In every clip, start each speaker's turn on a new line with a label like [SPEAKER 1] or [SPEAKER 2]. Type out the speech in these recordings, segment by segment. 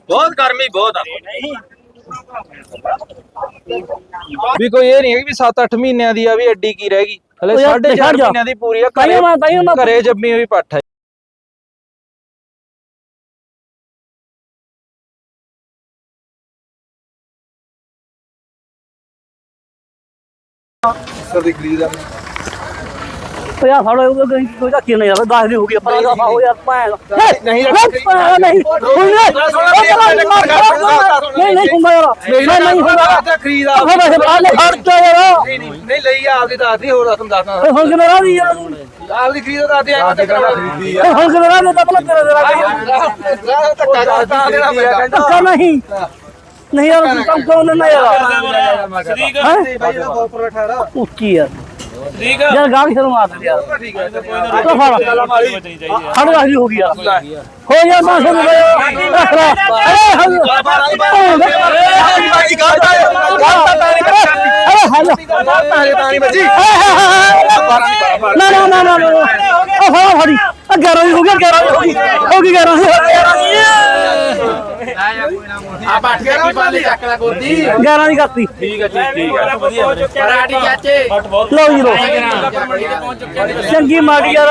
[SPEAKER 1] ਬਹੁਤ ਗਰਮੀ ਬਹੁਤ ਆ।
[SPEAKER 2] ਵੀ ਕੋਈ ਇਹ ਨਹੀਂ ਹੈ ਕਿ ਵੀ 7-8 ਮਹੀਨਿਆਂ ਦੀ ਆ ਵੀ ਐਡੀ ਕੀ ਰਹਿ ਗਈ। ਹਲੇ
[SPEAKER 3] ਉਹ ਯਾਰ
[SPEAKER 2] 4.5
[SPEAKER 3] ਛੱਡ ਜਾ।
[SPEAKER 2] ਮਹੀਨਿਆਂ ਦੀ ਪੂਰੀ ਆ
[SPEAKER 3] ਤਾਈਓ ਮੈਂ- ਤਾਈਓ ਮੈਂ-
[SPEAKER 2] ਘਰੇ ਜੰਮੀ ਹੋਈ ਪੱਠ ਹੈ
[SPEAKER 3] ਉਹ ਯਾਰ ਫੜੋ ਉਹ ਕੋਈ ਕੋਈ ਤਾਂ ਕੀ ਨਹੀਂ ਯਾਰ 10 ਦੀ ਹੋ ਗਈ ਪਰ ਦਫਾ ਹੋ ਯਾਰ ਭੈਣ ਨਹੀਂ ਨਹੀਂ ਨਹੀਂ ਨਹੀਂ ਨਹੀਂ ਹੁੰਦਾ ਯਾਰ ਨਹੀਂ ਨਹੀਂ ਹੁੰਦਾ
[SPEAKER 2] ਖਰੀਦ
[SPEAKER 3] ਉਹ ਵੈਸੇ ਬਾਹਰ ਲੈ ਖਰਚ ਯਾਰ
[SPEAKER 2] ਨਹੀਂ ਲਈ ਆਪਦੀ ਦੱਸਦੀ ਹੋਰ ਰਕਮ ਦੱਸਦਾ
[SPEAKER 3] ਇਹ ਹੁਣ ਕਿਵੇਂ ਰਾਦੀ ਯਾਰ
[SPEAKER 2] ਆਪਦੀ ਖਰੀਦ ਦੱਸਦੀ ਐ ਤੇ ਖਰੀਦੀ
[SPEAKER 3] ਇਹ ਹੁਣ ਕਿਵੇਂ ਰਾਦੀ ਤਾਂ ਪਹਿਲਾਂ ਤੇਰਾ ਤੇਰਾ
[SPEAKER 2] ਧੱਕਾ ਕਰਦਾ ਦੇਣਾ ਪੈਂਦਾ
[SPEAKER 3] ਧੱਕਾ ਨਹੀਂ ਨਹੀਂ ਯਾਰ ਤੂੰ ਕੰਮ ਕਿਉਂ ਨਾ ਯਾਰ
[SPEAKER 1] ਠੀਕ
[SPEAKER 3] ਹੈਂ? ਯਾਰ
[SPEAKER 1] ਠੀਕ ਆ
[SPEAKER 3] ਯਾਰ ਗਾਹ ਸ਼ਰਮ ਮਾਰ। ਦੇ ਯਾਰ
[SPEAKER 2] ਠੀਕ ਹੈ।
[SPEAKER 3] ਲੋ ਫੜ ਹੜ ਗਾਹੀ ਹੋ। ਗਿਆ ਹੋ। ਗਿਆ ਮੈਂ ਸੁਣ ਲਿਆ ਰੱਖ ਲੈ ਅਰੇ ਹਲ
[SPEAKER 2] ਬਾਕੀ ਗੱਲ ਤਾਂ
[SPEAKER 3] ਅਰੇ ਹਲ
[SPEAKER 2] ਤਾਰੇ ਤਾਣੀ ਬੱਜੀ
[SPEAKER 3] ਨਾ ਨਾ ਨਾ ਨਾ ਉਹ ਫੜਾ ਫੜੀ। ਆ 11 ਦੀ ਹੋ ਗਿਆ 11 ਦੀ ਹੋ ਗਈ। ਹੋ ਗਈ 11 ਦੀ। 11 ਦੀ।
[SPEAKER 1] ਆ ਬੱਠ ਕੇ ਕੀ ਪਾਲੇ ਚੱਕ ਲੈ ਗੋਦੀ।
[SPEAKER 3] 11 ਦੀ ਕਰਤੀ।
[SPEAKER 1] ਠੀਕ ਆ ਠੀਕ ਠੀਕ ਆ। ਵਧੀਆ ਪਰਾਠੀ ਚਾਚੇ।
[SPEAKER 3] ਲਓ ਜੀ ਲਓ। ਚੰਗੀ ਮਾੜੀ ਯਾਰ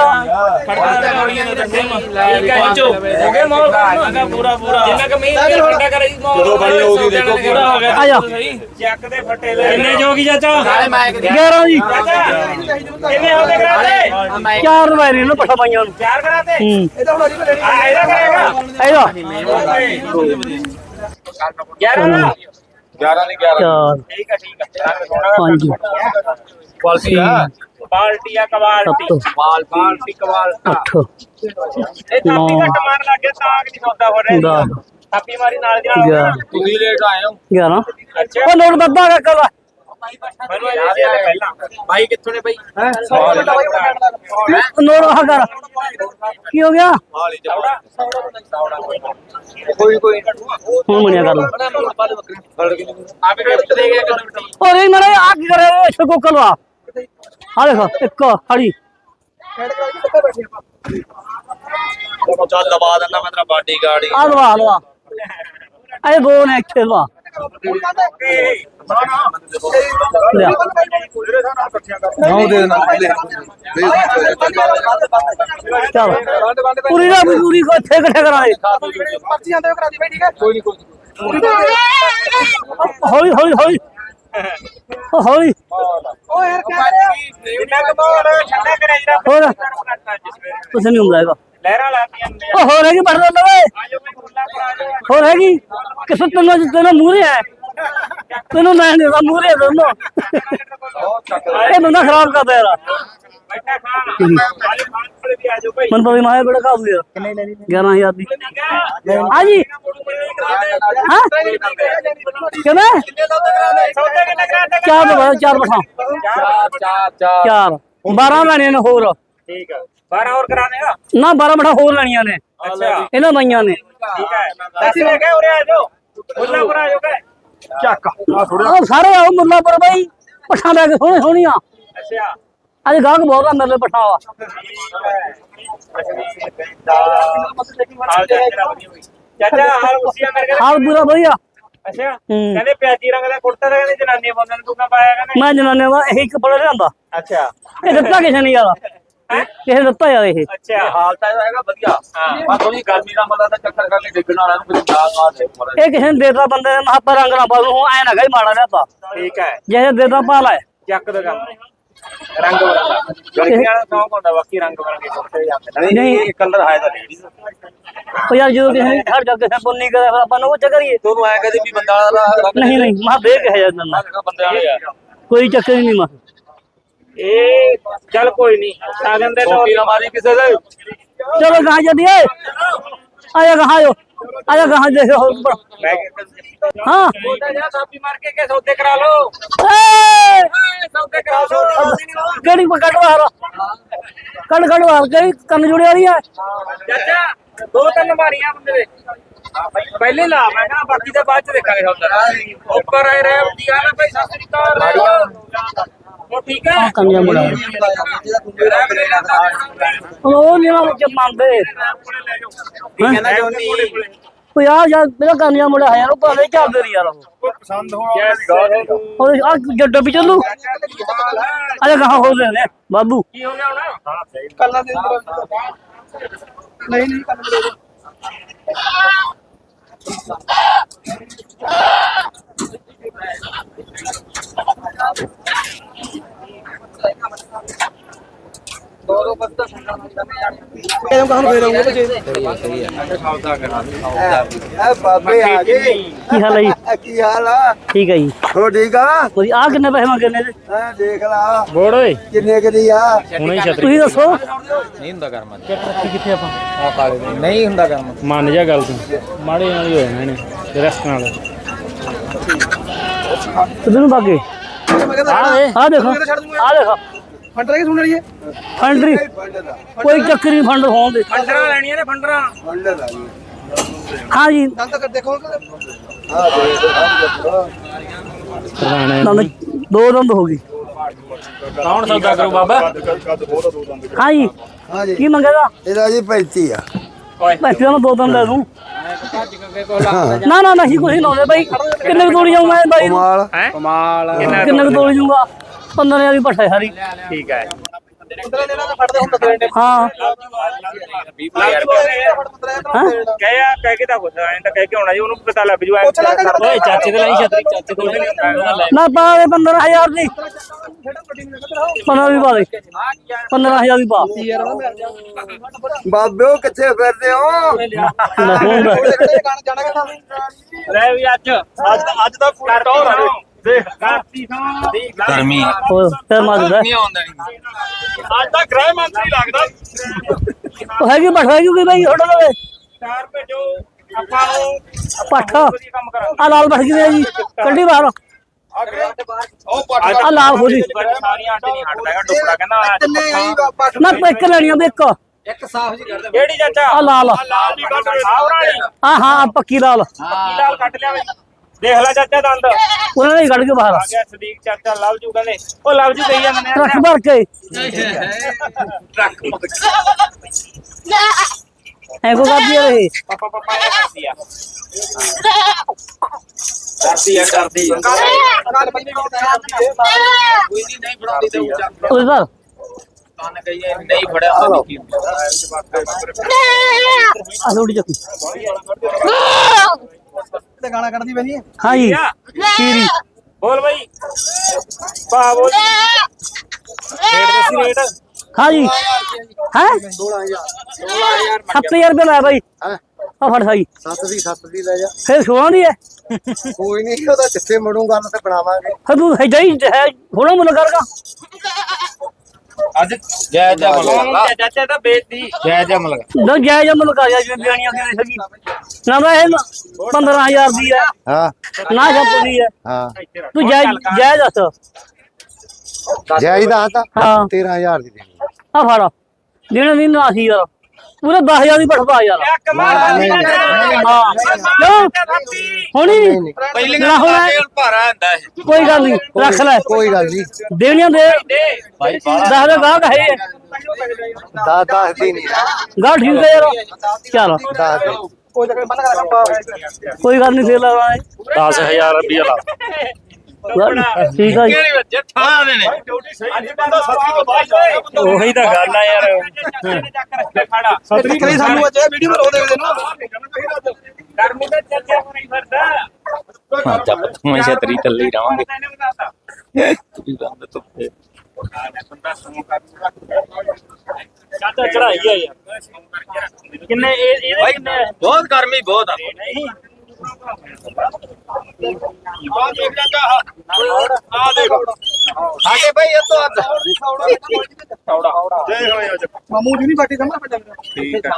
[SPEAKER 1] ਪਹੁੰਚੋ ਹੋ। ਗਿਆ ਮੌਲ ਕਰਨਾ ਪੂਰਾ ਪੂਰਾ। ਜਿੰਨਾ ਕ ਮੀਂਹ ਫੱਟਾ ਕਰੇ ਜਦੋਂ ਬਣੀ ਹੋਊਗੀ ਦੇਖੋ ਪੂਰਾ ਹੋ ਗਿਆ।
[SPEAKER 3] ਆ ਜਾ।
[SPEAKER 1] ਚੱਕ ਦੇ ਫੱਟੇ ਲੈ ਕਿੰਨੇ ਜੋਗੀ ਚਾਚਾ? ਨਾਲੇ ਮਾਈਕ
[SPEAKER 3] 11 ਦੀ।
[SPEAKER 1] ਕਿੰਨੇ ਹੋ ਗਏ ਕਰਾਤੇ?
[SPEAKER 3] ਚਾਰ ਵਾਰੀ ਨੇ ਪੱਠਾ ਪਾਈਆਂ ਨੂੰ।
[SPEAKER 1] ਚਾਰ ਕਰਾਤੇ?
[SPEAKER 3] ਹੂੰ।
[SPEAKER 1] ਆ ਇਹਦਾ ਕਰੇਗਾ
[SPEAKER 3] ਇਹਦਾ।
[SPEAKER 1] 11
[SPEAKER 2] 11 ਨਹੀਂ 11
[SPEAKER 3] ਚਾਰ।
[SPEAKER 1] ਠੀਕ ਆ ਠੀਕ ਆ।
[SPEAKER 3] ਪੰਜ
[SPEAKER 2] ਪਾਲਸੀ ਆ?
[SPEAKER 1] ਬਾਲਟੀ ਆ ਕਵਾਲਟੀ।
[SPEAKER 3] ਸੱਤ।
[SPEAKER 1] ਬਾਲ ਬਾਲਟੀ ਕਵਾਲਟਾ
[SPEAKER 3] ਅੱਠ।
[SPEAKER 1] ਇਹ ਥਾਪੀ ਘੱਟ ਮਾਰਨ ਲੱਗੇ ਤਾਂ ਨਹੀਂ ਸੌਦਾ ਹੋ ਰਿਹਾ
[SPEAKER 3] ਦਸ।
[SPEAKER 1] ਥਾਪੀ ਮਾਰੀ ਨਾਲ ਦੀ ਨਾਲ
[SPEAKER 2] ਤੁਸੀਂ ਲੇਟ ਆਏ ਹੋ।
[SPEAKER 3] 11
[SPEAKER 1] ਅੱਛਾ।
[SPEAKER 3] ਉਹ ਨੋਟ ਬੱਦਾ ਕਰ ਕਰ
[SPEAKER 1] ਮੈਨੂੰ ਯਾਦ ਹੈ ਪਹਿਲਾਂ ਬਾਈ ਕਿੱਥੋਂ ਨੇ ਬਾਈ
[SPEAKER 3] ਨੋਟ ਆ ਕਰ ਕੀ ਹੋ ਗਿਆ
[SPEAKER 2] ਕੋਈ ਕੋਈ
[SPEAKER 3] ਹੁਣ ਮੰਨਿਆ ਕਰ ਲਾ
[SPEAKER 1] ਆਪੇ ਗਿਫਟ ਦੇ ਗਿਆ ਕਮੇਟੀ
[SPEAKER 3] ਔਰ ਇਹ ਮਰੇ ਆ ਕੀ ਕਰੇ ਇਸ ਕੋ ਕਲਵਾ ਆ ਦੇਖੋ ਇੱਕ ਹੜੀ
[SPEAKER 2] ਚੱਲ ਲਵਾ ਦਿੰਦਾ ਮੈਂ ਤੇਰਾ ਬਾਡੀਗਾਰਡ
[SPEAKER 3] ਆ ਲਵਾ ਲਵਾ ਇਹ ਦੋ ਨੇ ਇੱਥੇ
[SPEAKER 2] ਨਾਉ ਦੇ ਦੇਣਾ
[SPEAKER 3] ਚਲ। ਪੂਰੀ ਨਾ ਪੂਰੀ ਕੋ ਇੱਥੇ ਇਕੱਠੇ ਕਰਾਂਗੇ।
[SPEAKER 2] ਪਰਚੀਆਂ ਦੇ ਕਰਾ ਦੀ ਬਈ ਠੀਕ ਹੈ ਕੋਈ ਨਹੀਂ ਕੋਈ
[SPEAKER 3] ਹੌਲੀ ਹੌਲੀ ਹੌਲੀ। ਉਹ ਹੌਲੀ।
[SPEAKER 1] ਜਿੰਨਾ ਕਮਾਉਣ ਛੱਡਾ ਕਰੇ ਜਰਾ
[SPEAKER 3] ਹੋਰ। ਕੁਛ ਨਹੀਂ ਹੁੰਦਾ ਹੈਗਾ।
[SPEAKER 1] ਲਹਿਰਾਂ ਲਾਤੀਆਂ ਨੇ
[SPEAKER 3] ਉਹ ਹੋਰ ਹੈਗੀ ਪੜ ਲਵੇ
[SPEAKER 1] ਆਜੋ ਮੈਂ ਖੁੱਲਾ ਕਰਾ ਜੋ
[SPEAKER 3] ਹੋਰ ਹੈਗੀ? ਕਿਸੇ ਤੈਨੂੰ ਤੈਨੂੰ ਮੂਹਰੇ ਹੈ? ਤੈਨੂੰ ਮੈਂ ਨਹੀਂ ਦਾ ਮੂਹਰੇ ਦੋਨੋਂ। ਇਹ ਬੰਦਾ ਖਰਾਬ ਕਰਦਾ ਯਾਰ।
[SPEAKER 1] ਬੈਠਾ ਖਾਣ ਆਜੋ ਖਾਣ ਕੋਲੇ ਵੀ ਆਜੋ ਭਾਈ।
[SPEAKER 3] ਮਨ ਪਵੇ ਮਾਇਆ ਬੜਾ ਕਾਬੂ ਯਾਰ। ਕਿੰਨੇ ਲੈਣੀ 11000 ਦੀ। ਹਾਂਜੀ ਹਾਂ? ਕਿਵੇਂ
[SPEAKER 1] ਸੌਦੇ ਕਿੰਨੇ ਕਰਾਤੇ
[SPEAKER 3] ਚਾਰ ਬੜਾ ਚਾਰ ਬਠਾ
[SPEAKER 1] ਚਾਰ ਚਾਰ ਚਾਰ।
[SPEAKER 3] ਚਾਰ। 12 ਲੈਣੀਆਂ ਨੇ ਹੋਰ।
[SPEAKER 1] ਠੀਕ ਆ। 12 ਹੋਰ ਕਰਾਣੇਗਾ
[SPEAKER 3] ਨਾ 12 ਬਠਾ ਹੋਰ ਲੈਣੀਆਂ ਨੇ।
[SPEAKER 1] ਅੱਛਾ।
[SPEAKER 3] ਇਹਨਾਂ ਦਈਆਂ ਨੇ।
[SPEAKER 1] ਠੀਕ ਹੈ। ਦੱਸ ਲੈ ਕੇ ਉਰੇ ਆਜੋ ਖੁੱਲਾ ਪਰ ਆਜੋ ਕਹੇ
[SPEAKER 2] ਚੱਕ।
[SPEAKER 3] ਉਹ ਸਾਰੇ ਆਓ ਮੁੱਲਾਪੁਰ ਬਾਈ। ਪਠਾ ਲੈ ਕੇ ਸੋਹਣੇ ਸੋਹਣੀਆਂ।
[SPEAKER 1] ਅੱਛਾ।
[SPEAKER 3] ਅੱਜ ਗਾਹਕ ਬਹੁਤ ਆ ਮੇਰੇ ਪਠਾ ਵਾ
[SPEAKER 1] ਚਾਚਾ ਹਾਲ ਉਸੀਆ ਕਰਕੇ
[SPEAKER 3] ਹਾਲ ਪੂਰਾ ਵਧੀਆ।
[SPEAKER 1] ਅੱਛਾ।
[SPEAKER 3] ਹੂੰ।
[SPEAKER 1] ਕਹਿੰਦੇ ਪਿਆਜੀ ਰੰਗ ਦਾ ਕੁੜਤਾ ਤਾਂ ਕਹਿੰਦੇ ਜਨਾਨੀਆਂ ਪਾਉਂਦੇ ਨੇ ਤੂੰ ਕਿਉਂ ਪਾਇਆ ਕਹਿੰਦੇ?
[SPEAKER 3] ਮੈਂ ਜਨਾਨੇ ਦਾ ਇਹ ਇੱਕ ਪੜਾ ਲਿਆਂਦਾ।
[SPEAKER 1] ਅੱਛਾ।
[SPEAKER 3] ਇਹ ਦਿੱਤਾ ਕਿਸੇ ਨੇ ਯਾਰ ਕਿਸੇ ਨੇ ਦਿੱਤਾ ਯਾਰ ਇਹ।
[SPEAKER 1] ਅੱਛਾ।
[SPEAKER 2] ਹਾਲ ਤਾਂ ਇਹਦਾ ਹੈਗਾ ਵਧੀਆ। ਬਸ ਥੋੜੀ ਗਰਮੀ ਦਾ ਮਤਲਬ ਤਾਂ ਚੱਕਰ ਕਰਕੇ ਡਿੱਗਣ ਵਾਲਿਆਂ ਨੂੰ ਕਿਤੇ ਨਾਲ ਨਾਲ ਦੇ।
[SPEAKER 3] ਇਹ ਕਿਸੇ ਨੇ ਦੇਤਾ ਬੰਦੇ ਨੇ ਮਹਾਪਾ ਰੰਗ ਨਾ ਪਾ ਲੂ ਐ ਨਾ ਗਈ ਮਾੜਾ ਲਿਆਤਾ
[SPEAKER 1] ਠੀਕ ਹੈ।
[SPEAKER 3] ਜਿਹੇ ਦੇਤਾ ਪਾ ਲੈ।
[SPEAKER 1] ਚੱਕ ਦਾ ਕੰਮ ਰੰਗ ਬਰੰਗਾ ਗਰਮੀਆਂ ਦਾ ਸ਼ੌਕ ਹੁੰਦਾ ਬਾਕੀ ਰੰਗ ਬਰੰਗੇ ਕੁੜਤੇ ਜਾਂਦੇ
[SPEAKER 3] ਨਹੀਂ।
[SPEAKER 2] ਇਹ ਕਲਰ ਹੈ ਤਾਂ ਲੇਡੀਜ਼
[SPEAKER 3] ਉਹ ਯਾਰ ਜਦੋਂ ਕਿਸੇ ਨੇ ਹਟ ਜਾ ਕਿਸੇ ਪੁੰਨੀ ਕਰੇ ਫਿਰ ਆਪਾਂ ਨੂੰ ਉਹ ਚੱਕਰੀਏ
[SPEAKER 2] ਤੁਹਾਨੂੰ ਐ ਕਹਦੇ ਵੀ ਬੰਦਾ
[SPEAKER 3] ਨਹੀਂ ਨਹੀਂ ਮਾ ਦੇ ਕੇ ਹੈ ਜਾਂਦਾ
[SPEAKER 2] ਬੰਦੇ ਵਾਲੇ ਆ।
[SPEAKER 3] ਕੋਈ ਚੱਕਰ ਨਹੀਂ ਮਾ
[SPEAKER 1] ਇਹ ਚੱਲ ਕੋਈ ਨਹੀਂ ਸਾਗਨ ਦੇ ਤੌਰ
[SPEAKER 2] ਨਾ ਮਾਰੀ ਕਿਸੇ ਦੇ।
[SPEAKER 3] ਚਲੋ ਜਦੀ ਏ। ਆਇਆ ਕਹਾਂ ਜੋ ਆਇਆ ਉੱਪਰ।
[SPEAKER 1] ਮੈਂ
[SPEAKER 3] ਹਾਂ।
[SPEAKER 1] ਸਾਪੀ ਮਾਰ ਕੇ ਕੇ ਸੌਦੇ ਕਰਾ ਲਓ।
[SPEAKER 3] ਏ!
[SPEAKER 1] ਸੌਦੇ ਕਰਾ ਲਓ।
[SPEAKER 3] ਕਿਹੜੀ ਕੱਢ ਵਾਰ? ਕੱਢ ਕੱਢ ਵਾਰ। ਕਿਹੜੀ ਕੰਨ ਜੁੜੀ ਵਾਲੀ ਆ?
[SPEAKER 1] ਚਾਚਾ ਦੋ ਤਿੰਨ ਮਾਰੀਆਂ ਬੰਦੇ ਦੇ। ਪਹਿਲੇ ਲਾ ਮੈਂ ਕਿਹਾ ਬਾਕੀ ਤਾਂ ਬਾਅਦ ਚ ਦੇਖਾਂਗੇ ਸੌਦਾ। ਉੱਪਰ ਆਏ ਰਹਿ ਹੁੰਦੀ ਆ ਨਾ ਭਾਈ ਸਤਿ ਸ੍ਰੀ ਅਕਾਲ ਉਹ ਠੀਕ ਹੈ?
[SPEAKER 3] ਕੰਨ ਜਾ ਮੁੜਾ ਉਹ ਨਹੀਂ ਨਾ ਮੁੱਕ ਮੰਨਦੇ।
[SPEAKER 1] ਕਹਿੰਦਾ ਜੋਨੀ
[SPEAKER 3] ਕੋਈ ਆ ਯਾਰ ਮੇਰਾ ਕਾਨੀਆ ਮੁੰਡਾ ਹੈ ਯਾਰ ਉਹ ਭਾਵੇਂ ਚੱਲਦੇ ਨਹੀਂ ਯਾਰ। ਉਹ
[SPEAKER 1] ਪਸੰਦ ਹੋਇਆ
[SPEAKER 3] ਉਹ ਆ ਜੱਡਾ ਵੀ ਚੱਲੂ। ਅਰੇ ਕਹਾਂ ਹੋ ਰਹੇ ਨੇ ਬਾਬੂ।
[SPEAKER 1] ਕੀ ਹੋ ਗਿਆ ਹੁਣ? ਹਾਂ ਸਹੀ।
[SPEAKER 4] ਕੱਲਾ ਦੇ ਨਹੀਂ ਨਹੀਂ ਕੱਲਾ ਦੇ ਕਿਹਨੂੰ ਕਹਾਂ ਫੇਰ ਆਉਂਗੇ ਬੱਚੇ
[SPEAKER 5] ਐ ਬਾਬੇ ਆ ਗਏ
[SPEAKER 3] ਕੀ ਹਾਲ ਹੈ ਜੀ?
[SPEAKER 5] ਕੀ ਹਾਲ ਆ?
[SPEAKER 3] ਠੀਕ ਹੈ ਜੀ।
[SPEAKER 5] ਹੋ ਠੀਕ ਆ?
[SPEAKER 3] ਕੋਈ ਆ ਕਿੰਨੇ ਪੈਸੇ ਮੰਗੇ ਨੇ?
[SPEAKER 5] ਐ ਦੇਖ ਲਾ।
[SPEAKER 1] ਬੋੜ ਓਏ।
[SPEAKER 5] ਕਿੰਨੇ ਕਦੀ ਆ?
[SPEAKER 1] ਹੁਣੇ ਛਤਰੀ
[SPEAKER 3] ਤੁਸੀਂ ਦੱਸੋ।
[SPEAKER 2] ਨਹੀਂ ਹੁੰਦਾ ਕਰਮ
[SPEAKER 3] ਕਿੱਥੇ ਆਪਾਂ?
[SPEAKER 2] ਆ ਕਾਲੇ ਨਹੀਂ ਹੁੰਦਾ ਕਰਮ।
[SPEAKER 1] ਮੰਨ ਜਾ ਗੱਲ ਤੂੰ। ਮਾੜੇ ਨਾਲ ਹੀ ਹੋਏ ਨੇ ਇਹਨੇ। ਰੈਸਟ ਨਾਲ।
[SPEAKER 3] ਕਿੱਧਰ ਨੂੰ ਭਾਗੇ ਆ ਦੇਖੋ। ਆ ਦੇਖੋ।
[SPEAKER 4] ਫੰਡ ਰਹਿ ਸੁਣ ਰਹੀ ਹੈ।
[SPEAKER 3] ਫੰਡਰੀ ਕੋਈ ਚੱਕਰ ਨਹੀਂ ਫੰਡ ਹੋਣ ਦੇ।
[SPEAKER 1] ਫੰਡਰਾਂ ਲੈਣੀਆਂ ਨੇ ਫੰਡਰਾਂ।
[SPEAKER 5] ਆ
[SPEAKER 3] ਹਾਂ ਜੀ।
[SPEAKER 4] ਦੰਦ ਕਰ ਦੇਖੋ।
[SPEAKER 5] ਆ ਦੇਖ
[SPEAKER 3] ਦੰਦ। ਦੋ ਦੰਦ ਹੋ ਗਈ
[SPEAKER 1] ਕੌਣ ਸੌਦਾ ਕਰੂ ਬਾਬਾ?
[SPEAKER 3] ਹਾਂ ਜੀ।
[SPEAKER 5] ਹਾਂ ਜੀ।
[SPEAKER 3] ਕੀ ਮੰਗੇਗਾ?
[SPEAKER 5] ਇਹਦਾ ਜੀ 35 ਆ।
[SPEAKER 1] ਓਏ।
[SPEAKER 3] ਪੈਸੇ ਮੈਂ ਦੋ ਦੰਦ ਲੈ ਦੂੰ। ਨਾ ਨਾ ਨਹੀਂ ਨਹੀਂ ਲਾਉਂਦੇ ਬਾਈ। ਕਿੰਨੇ ਕੁ ਜਾਊਂ ਮੈਂ ਬਾਈ ਨੂੰ?
[SPEAKER 5] ਕਮਾਲ।
[SPEAKER 1] ਹੈ? ਕਮਾਲ। ਕਿੰਨਾ
[SPEAKER 3] ਕੁ ਜਾਊਂਗਾ? 15 ਦੀ ਪੱਠਾ ਸਾਰੀ।
[SPEAKER 1] ਠੀਕ ਹੈ।
[SPEAKER 3] ਹਾਂ। ਹਾਂ?
[SPEAKER 1] ਕਹਿ ਆ ਕਹਿ ਕੇ ਤਾਂ ਕੁਛ ਐਂ ਤਾਂ ਕਹਿ ਕੇ ਆਉਣਾ ਜੀ ਉਹਨੂੰ ਪਤਾ ਲੱਗ ਜੂ
[SPEAKER 4] ਕਿ
[SPEAKER 1] ਓਏ ਚਾਚੇ ਦੇ ਲਈ ਛਤਰੀ ਚਾਚੇ ਕੋਲ
[SPEAKER 3] ਨਾ ਪਾ ਦੇ 15000 ਦੀ। 15 ਦੀ ਪਾ ਦੇ। 15000 ਦੀ ਪਾ।
[SPEAKER 5] ਬਾਬੇ ਉਹ ਕਿੱਥੇ ਫਿਰਦੇ ਹੋ?
[SPEAKER 3] ਲੈ
[SPEAKER 1] ਵੀ ਅੱਜ। ਅੱਜ ਅੱਜ ਦਾ ਪੂਰਾ ਟੌਰ ਆ ਦੇਖ। ਕਾਤੀ ਸਾਂ।
[SPEAKER 2] ਗਰਮੀ।
[SPEAKER 3] ਹੋਰ ਫਿਰ ਮਾਰਦਾ
[SPEAKER 2] ਨਹੀਂ ਆਉਂਦਾ
[SPEAKER 1] ਅੱਜ ਦਾ ਗ੍ਰਹਿ ਮੰਤਰੀ ਲੱਗਦਾ।
[SPEAKER 3] ਉਹ ਹੈਗੀ ਪੱਠਾ ਹੈਗੀ ਕੋਈ ਬਾਈ? ਹੋਟਲ ਦੇ
[SPEAKER 1] ਚਾਰ ਭੇਜੋ। ਆਪਾਂ ਨੂੰ
[SPEAKER 3] ਪੱਠਾ ਆ ਲਾਲ ਪੱਠ ਕਿਵੇਂ ਜੀ? ਕੱਢੀ ਬਾਹਰ। ਆ ਲਾਲ ਹੋ ਜੀ।
[SPEAKER 1] ਸਾਰੀਆਂ ਆਂਟੇ ਨਹੀਂ ਹਟਦਾ ਹੈਗਾ ਡੁੱਬੜਾ ਕਹਿੰਦਾ
[SPEAKER 4] ਕਿੰਨੇ ਆਈ ਪੱਟ
[SPEAKER 3] ਨਾ ਤੂੰ ਇੱਕ ਲੈਣੀ ਆ ਵੀ ਇੱਕ।
[SPEAKER 1] ਕਿਹੜੀ ਚਾਚਾ?
[SPEAKER 3] ਆ ਲਾਲ। ਆ
[SPEAKER 1] ਲਾਲ ਦੀ ਕੱਟ ਆਵਰਾਣੀ
[SPEAKER 3] ਹਾਂ ਹਾਂ ਪੱਕੀ ਲਾਲ।
[SPEAKER 1] ਕੀ ਲਾਲ ਕੱਟ ਲਿਆ ਵੇ ਦੇਖ ਲੈ ਚਾਚਾ ਦੰਦ। ਆ
[SPEAKER 3] ਉਹਨਾਂ ਨੇ ਕੱਢ ਕੇ ਬਾਹਰ।
[SPEAKER 1] ਗਿਆ ਸਦੀਕ ਚਾਚਾ ਲਵ ਜੂ ਕਹਿੰਦੇ। ਉਹ ਲਵ ਜੂ ਕਹੀ ਜਾਂਦੇ ਨੇ।
[SPEAKER 3] ਰੱਖ ਭਰ ਕੇ। ਐ ਇਹ
[SPEAKER 1] ਪਾਪਾ ਪਾਪਾ ਇਹ ਕਰਦੀ ਆ ਕਰਦੀ ਆ ਕਰਦੀ ਆ
[SPEAKER 4] ਗੱਲ ਪਈ ਨਹੀਂ
[SPEAKER 2] ਕੋਈ ਨਹੀਂ ਨਹੀਂ ਫੜਾਉਂਦੀ ਤੇ ਉੱਚਾ
[SPEAKER 3] ਉਸ ਦਾ
[SPEAKER 2] ਕੰਨ ਕਹੀਏ ਨਹੀਂ ਫੜਿਆ ਹੁੰਦਾ ਕੀ
[SPEAKER 3] ਆ ਥੋੜੀ ਚੱਕੀ
[SPEAKER 4] ਤੇ ਗਾਣਾ ਕੱਢਦੀ ਬਣੀ
[SPEAKER 3] ਹਾਂ ਜੀ ਕੀਰੀ
[SPEAKER 1] ਬੋਲ ਬਈ ਪਾ ਬੋਲ ਰੇਟ ਦੱਸੀ ਰੇਟ
[SPEAKER 3] ਹਾਂ ਜੀ। ਹੈ? 16000 ਰੁਪਏ ਲਾਇਆ ਬਾਈ। ਆ ਫੜ ਸਾਈ।
[SPEAKER 5] 7 ਦੀ 7 ਦੀ ਲੈ ਜਾ।
[SPEAKER 3] ਫਿਰ 16 ਦੀ ਹੈ
[SPEAKER 5] ਕੋਈ ਨਹੀਂ ਉਹਦਾ ਜਿੱਥੇ ਮੜੂਗਾ ਨਾ ਤੇ ਬਣਾਵਾਂਗੇ।
[SPEAKER 3] ਫਿਰ ਤੂੰ ਹੈ ਜਾਈ ਹੈ ਥੋੜਾ ਮੁੱਲ ਕਰਗਾ
[SPEAKER 2] ਅੱਜ ਜੈ ਜੈ ਮਲਗਾ
[SPEAKER 1] ਚਾਚਾ ਤਾਂ ਬੇਇੱਜ਼ਤੀ।
[SPEAKER 2] ਜੈ ਜੈ ਮਲਗਾ
[SPEAKER 3] ਨਾ ਜਾਇਜ਼ ਮੁੱਲ ਕਰ ਜਾ ਜਿਵੇਂ ਬਿਆਨੀਆਂ ਦੀ ਹੈਗੀ ਨਾ ਮੈਂ ਇਹ 15000 ਦੀ ਹੈ
[SPEAKER 5] ਹਾਂ।
[SPEAKER 3] ਨਾ ਛੱਪ ਦੀ ਹੈ
[SPEAKER 5] ਹਾਂ।
[SPEAKER 3] ਤੂੰ ਜਾਇਜ਼ ਜਾਇਜ਼ ਦੱਸ।
[SPEAKER 5] ਜਾਇਦਾ ਤਾਂ
[SPEAKER 3] ਹਾਂ
[SPEAKER 5] 13000 ਦੀ ਦੇਣੀ।
[SPEAKER 3] ਆ ਫੜ। ਦੇਣਾ ਨਹੀਂ ਨਾ ਸੀ ਯਾਰ ਪੂਰੇ 10000 ਦੀ ਪੜਵਾ ਯਾਰ। ਹਾਂ। ਕਿਉਂ? ਹੋਣੀ ਨਹੀਂ।
[SPEAKER 2] ਪਹਿਲੀ
[SPEAKER 3] ਨਾ ਹੋਣਾ
[SPEAKER 2] ਭਾਰਾ ਹੁੰਦਾ ਇਹ।
[SPEAKER 3] ਕੋਈ ਗੱਲ ਨਹੀਂ ਰੱਖ ਲੈ।
[SPEAKER 5] ਕੋਈ ਗੱਲ ਨਹੀਂ।
[SPEAKER 3] ਦੇਣੀਆਂ ਦੇ।
[SPEAKER 1] ਦੇ
[SPEAKER 2] ਭਾਈ
[SPEAKER 3] ਦਸ ਦੇ ਗਾਹਕ ਹੈ
[SPEAKER 5] 10 10 ਦੀ ਨਹੀਂ।
[SPEAKER 3] ਗਾਹ ਠੀਕ ਹੈ ਯਾਰ। ਚੱਲ।
[SPEAKER 5] 10 ਦੀ।
[SPEAKER 4] ਕੋਈ ਚੱਕਰ ਬੰਦ ਕਰ ਆਪਾਂ
[SPEAKER 3] ਕੋਈ ਗੱਲ ਨਹੀਂ ਫੇਰ ਲਾਵਾਂਗੇ
[SPEAKER 1] 10000 ਰੁਪਏ ਲਾ।
[SPEAKER 3] ਠੀਕ ਆ ਜੀ
[SPEAKER 2] ਕਿਹੜੇ ਬੱਚੇ ਠਾ ਦੇ ਨੇ।
[SPEAKER 1] ਅੱਜ ਬੰਦਾ ਸੱਤੀ ਤੋਂ ਬਾਅਦ ਉਹੀ ਤਾਂ ਗੱਲ ਆ ਯਾਰ। ਖੜਾ
[SPEAKER 4] ਸਤਰੀ ਕਰੀ ਸਾਨੂੰ ਅੱਜ ਵੀਡੀਓ ਬਣਾ ਦੇ ਨਾ
[SPEAKER 1] ਗਰਮੀ ਦਾ ਹੋ ਨਹੀਂ ਫਿਰਦਾ
[SPEAKER 2] ਹਾਂ ਚੱਲ ਮੈਂ ਛਤਰੀ ਹੀ ਰਵਾਂਗੇ
[SPEAKER 1] ਬਤਾਤਾ
[SPEAKER 2] ਤੁਸੀਂ ਦੰਦ ਧੁੱਪੇ
[SPEAKER 1] ਚਾਚਾ ਚੜਾਈ ਆ ਯਾਰ। ਕਿੰਨੇ ਇਹ ਇਹਦੇ?
[SPEAKER 2] ਬਹੁਤ ਗਰਮੀ ਬਹੁਤ ਆ।
[SPEAKER 1] ਨਹੀਂ। ਆ ਦੇਖ ਚਾਚਾ ਆ ਦੇਖ
[SPEAKER 2] ਸਾਡੇ ਭਾਈ ਇਹ ਤੋਂ ਅੱਜ
[SPEAKER 4] ਮਾਮੂ ਜੀ ਨਹੀਂ ਬਾਟੀ ਕਰਨਾ ਪੱਟਾ
[SPEAKER 1] ਠੀਕ ਹੈ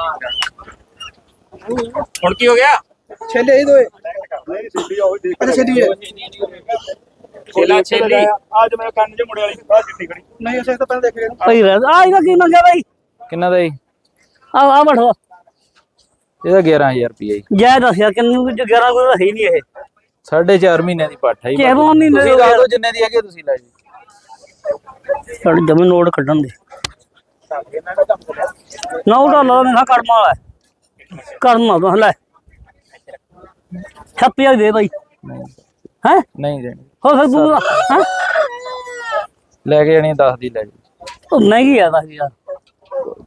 [SPEAKER 1] ਹੁਣ ਕੀ ਹੋ ਗਿਆ
[SPEAKER 4] ਛੇਲੇ ਹੀ ਦੋਏ ਅੱਛਾ ਛੇਲੀ ਹੈ
[SPEAKER 1] ਛੇਲਾ ਛੇਲੀ ਅੱਜ ਮੇਰੇ ਕੰਨ 'ਚ ਮੁੜੇ ਵਾਲੀ ਬਾਹਰ ਚਿੱਟੀ ਖੜੀ
[SPEAKER 4] ਨਹੀਂ ਅਸੀਂ ਤਾਂ ਪਹਿਲਾਂ ਦੇਖ ਗਏ
[SPEAKER 3] ਭਾਈ ਰਹਿ ਆ ਇਹਦਾ ਕੀ ਮੰਗਿਆ ਬਾਈ
[SPEAKER 2] ਕਿੰਨਾ ਦਾ ਜੀ
[SPEAKER 3] ਆ ਆ ਬਠੋ
[SPEAKER 2] ਇਹਦਾ 11000 ਰੁਪਏ ਜੀ
[SPEAKER 3] ਜੈ ਦੱਸਿਆ ਕਿੰਨੂੰ ਕਿ 11 ਕੋਈ ਹੈ ਹੀ ਨਹੀਂ ਇਹ
[SPEAKER 2] ਸਾਢੇ 4 ਮਹੀਨਿਆਂ ਦੀ ਪੱਠ ਹੈ ਜੀ
[SPEAKER 3] ਕਿਹੋ ਮਹੀਨੇ
[SPEAKER 2] ਤੁਸੀਂ
[SPEAKER 3] ਦੀ
[SPEAKER 2] ਲਾ ਦਿਓ ਜਿੰਨੇ ਦੀ ਹੈਗੇ ਤੁਸੀਂ ਲੈ ਜੀ
[SPEAKER 3] ਛੱਡ ਜਮੇ ਨੋਟ ਕੱਢਣ ਦੇ। ਨਾ ਉਹ ਡਾਲਰ ਮੇਰਾ ਕਰਮਾ ਵਾਲਾ। ਕਰਮਾ ਤੋਂ ਲੈ। ਛੱਪਿਆ ਦੇ ਬਾਈ। ਹੈ?
[SPEAKER 2] ਨਹੀਂ ਦੇਣੀ।
[SPEAKER 3] ਹੋ ਫਿਰ ਤੂੰ ਹਾਂ?
[SPEAKER 2] ਲੈ ਕੇ ਜਾਣੀ 10 ਦੀ ਲੈ ਜੀ
[SPEAKER 3] ਉਹ ਮਹਿੰਗੀ ਆ ਦੱਸ ਯਾਰ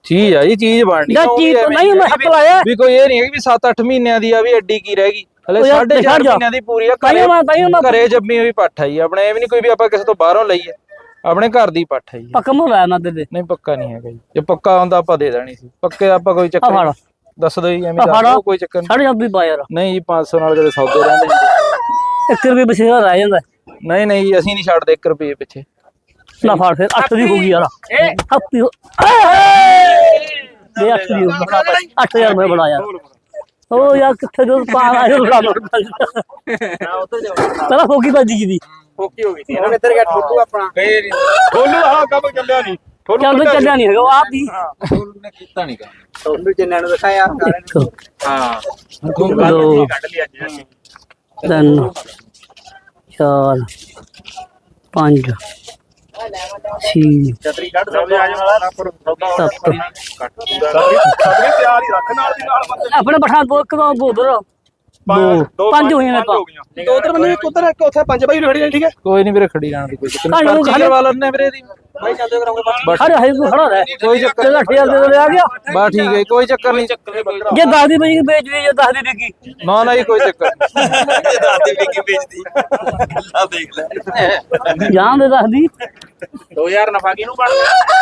[SPEAKER 2] ਚੀਜ਼ ਆ ਜੀ ਚੀਜ਼ ਬਣਨੀ
[SPEAKER 3] ਜਾਂ ਚੀਜ਼ ਤਾਂ ਨਹੀਂ ਮੈਂ ਹੱਕ ਲਾਇਆ।
[SPEAKER 2] ਵੀ ਕੋਈ ਇਹ ਨਹੀਂ ਹੈ ਵੀ 7-8 ਮਹੀਨਿਆਂ ਦੀ ਆ ਵੀ ਐਡੀ ਕੀ ਰਹਿ ਗਈ। ਹਲੇ
[SPEAKER 3] ਉਹ ਯਾਰ
[SPEAKER 2] 4.5
[SPEAKER 3] ਦਿਖਾ ਜਾ।
[SPEAKER 2] ਮਹੀਨਿਆਂ ਦੀ ਪੂਰੀ ਆ
[SPEAKER 3] ਤਾਈਓ ਮੈਂ- ਤਾਈਓ ਮੈਂ-
[SPEAKER 2] ਘਰੇ ਜੰਮੀ ਹੋਈ ਪੱਠ ਆ। ਜੀ ਆਪਣੇ ਇਹ ਵੀ ਨਹੀਂ ਕੋਈ ਵੀ ਆਪਾਂ ਕਿਸੇ ਤੋਂ ਬਾਹਰੋਂ ਲਈਏ। ਆਪਣੇ ਘਰ ਦੀ ਪੱਠ ਆ। ਜੀ
[SPEAKER 3] ਪੱਕਾ ਮੁੱਲ ਆਇਆ ਨਾ ਦੇ
[SPEAKER 2] ਨਹੀਂ ਪੱਕਾ ਨਹੀਂ ਹੈਗਾ ਜੀ। ਜੇ ਪੱਕਾ ਹੁੰਦਾ ਆਪਾਂ ਦੇ ਦੇਣੀ ਸੀ। ਪੱਕੇ ਆਪਾਂ ਕੋਈ ਚੱਕਰ
[SPEAKER 3] ਫੜ।
[SPEAKER 2] ਨਹੀਂ। ਦੱਸ ਦੋ ਜੀ ਐਵੇਂ ਦੱਸ
[SPEAKER 3] ਫੜ।
[SPEAKER 2] ਦਿਓ ਕੋਈ ਚੱਕਰ ਨਹੀਂ।
[SPEAKER 3] ਸਾਢੇ ਦੀ ਪਾ ਯਾਰ।
[SPEAKER 2] ਨਹੀਂ ਜੀ 500 ਨਾਲ ਕਦੇ ਸੌਦੇ ਰਹਿੰਦੇ ਜੀ।
[SPEAKER 3] 1 ਰੁਪਏ ਬਸੇਰਾ ਰਹਿ ਜਾਂਦਾ।
[SPEAKER 2] ਨਹੀਂ ਨਹੀਂ ਜੀ, ਅਸੀਂ ਨਹੀਂ ਛੱਡਦੇ 1 ਰੁਪਏ ਪਿੱਛੇ।
[SPEAKER 3] ਨਾ ਫੜ ਫਿਰ 8 ਦੀ ਹੋ ਗਈ ਯਾਰ।
[SPEAKER 1] ਇਹ
[SPEAKER 3] ਹੱਪੀ ਦੇ 8 ਦੀ 8000 ਮੈਂ ਯਾਰ। ਉਹ ਯਾਰ ਕਿੱਥੇ ਜੋ ਪਾ ਆਇਆ ਬੜਾ ਪਹਿਲਾਂ ਫੋਕੀ ਵੱਜ ਗਈ ਦੀ।
[SPEAKER 1] ਫੋਕੀ ਹੋ ਗਈ ਸੀ
[SPEAKER 4] ਹੁਣ ਇੱਧਰ ਗਿਆ ਠੋਕੂ ਆਪਣਾ।
[SPEAKER 1] ਫੇਰ
[SPEAKER 2] ਠੋਲੂ ਆਹ ਕੰਮ ਚੱਲਿਆ ਨਹੀਂ।
[SPEAKER 3] ਚੱਲ ਚੱਲਿਆ ਨਹੀਂ ਹੈਗਾ ਉਹ ਆਪ ਦੀ
[SPEAKER 2] ਠੋਲੂ ਨੇ ਕੀਤਾ ਨਹੀਂ ਕੰਮ।
[SPEAKER 4] ਤੁਹਾਨੂੰ ਜਿੰਨਾਂ ਨੂੰ ਦਿਖਾਇਆ
[SPEAKER 3] ਇੱਕ
[SPEAKER 1] ਹਾਂ।
[SPEAKER 3] ਦੋ
[SPEAKER 1] ਕੱਢ ਲਈ ਅੱਜ।
[SPEAKER 3] ਤਿੰਨ ਚਾਰ ਪੰਜ। ਛੇ
[SPEAKER 1] ਛਤਰੀ ਕੱਢ ਸਕਦੇ ਆ ਜਾਣਾ ਸੌਦਾ
[SPEAKER 3] ਸੱਤ
[SPEAKER 1] ਛਤਰੀ ਤਿਆਰ ਹੀ ਰੱਖ ਨਾਲ ਦੀ ਨਾਲ ਬੰਦੇ
[SPEAKER 3] ਆਪਣੇ ਪਠਾਨ ਤੋਂ ਇੱਕ ਦੋ। ਪੰਜ ਹੋਈਆਂ ਨੇ ਤਾਂ
[SPEAKER 4] ਦੋ ਉਧਰ ਬੰਦੇ ਇੱਕ ਉਧਰ ਇੱਕ ਉੱਥੇ ਪੰਜ ਬਾਈ ਖੜੀ ਠੀਕ ਹੈ।
[SPEAKER 2] ਕੋਈ ਨਹੀਂ ਵੀਰੇ ਖੜੀ ਜਾਣ ਦੀ ਕੋਈ ਚੱਕਰ ਨਹੀਂ। ਪਰਚੀ
[SPEAKER 3] ਖਾਲੀ-
[SPEAKER 2] ਕਰਵਾ ਲੈਣੇ ਵੀਰੇ ਦੀ
[SPEAKER 4] ਬਾਈ ਚੱਲਦੇ ਕਰਾਂਗੇ
[SPEAKER 3] ਖੜੇ ਹੈ ਤੂੰ ਖੜਾ ਰਹਿ।
[SPEAKER 2] ਕੋਈ ਚੱਕਰ
[SPEAKER 3] ਤੇਰਾ 8000 ਦੇ ਆ ਗਿਆ।
[SPEAKER 2] ਬਾ ਠੀਕ ਹੈ ਕੋਈ ਚੱਕਰ ਨਹੀਂ।
[SPEAKER 3] ਜੇ 10 ਦੀ ਬਈ ਵੇਚ ਦੇ ਜੇ 10 ਦੀ ਵਿਕੀ।
[SPEAKER 2] ਨਾ ਨਾ ਜੀ ਕੋਈ ਚੱਕਰ
[SPEAKER 3] ਜਾਂ ਦੇ 10 ਦੀ
[SPEAKER 1] 2000 ਨਫਾ ਕਿਹਨੂੰ ਬਣਦਾ?